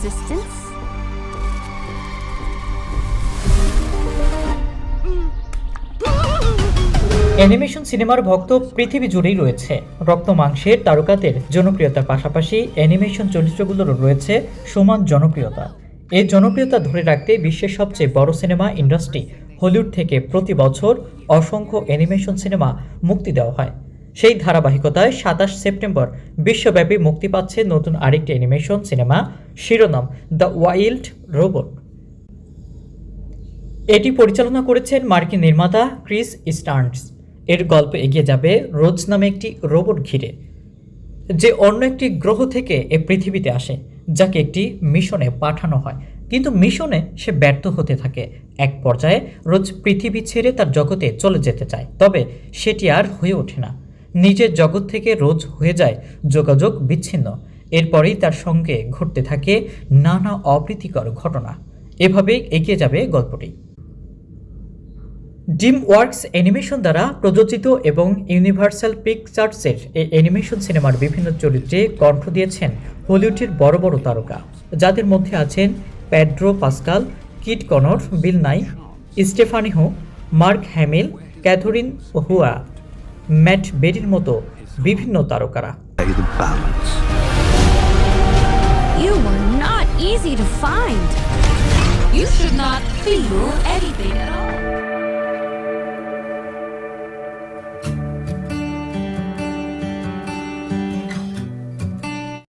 assistance? Animation সিনেমার ভক্ত পৃথিবী জুড়েই রয়েছে। রক্ত মাংসের তারকাদের জনপ্রিয়তার পাশাপাশি অ্যানিমেশন চরিত্রগুলোরও রয়েছে সমান জনপ্রিয়তা। এই জনপ্রিয়তা ধরে রাখতে বিশ্বের সবচেয়ে বড় সিনেমা ইন্ডাস্ট্রি হলিউড থেকে প্রতি বছর অসংখ্য অ্যানিমেশন সিনেমা মুক্তি দেওয়া হয়। সেই ধারাবাহিকতায় সাতাশ সেপ্টেম্বর বিশ্বব্যাপী মুক্তি পাচ্ছে নতুন আরেকটি অ্যানিমেশন সিনেমা, শিরোনাম দ্য ওয়াইল্ড রোবট। এটি পরিচালনা করেছেন মার্কিন নির্মাতা ক্রিস স্টার্নস। এর গল্প এগিয়ে যাবে রোজ নামে একটি রোবট ঘিরে, যে অন্য একটি গ্রহ থেকে এ পৃথিবীতে আসে, যাকে একটি মিশনে পাঠানো হয়। কিন্তু মিশনে সে ব্যর্থ হতে থাকে। এক পর্যায়ে রোজ পৃথিবী ছেড়ে তার জগতে চলে যেতে চায়। তবে সেটি আর হয়ে ওঠে না। নিজের জগৎ থেকে রোজ হয়ে যায় যোগাযোগ বিচ্ছিন্ন। এরপরেই তার সঙ্গে ঘটতে থাকে নানা অপ্রীতিকর ঘটনা। এভাবেই এগিয়ে যাবে গল্পটি। ডিম ওয়ার্কস অ্যানিমেশন দ্বারা প্রযোজিত এবং ইউনিভার্সাল পিকচার্সের এই অ্যানিমেশন সিনেমার বিভিন্ন চরিত্রে কণ্ঠ দিয়েছেন হলিউডের বড় বড় তারকা, যাদের মধ্যে আছেন Pedro Pascal, Kit Connor, Bill Nighy Stephanie হো, মার্ক হ্যামিল, ক্যাথরিন হুয়া। ম্যাট বেরির মতো বিভিন্ন তারকারা. You were not easy to find. You should not feel anything at all.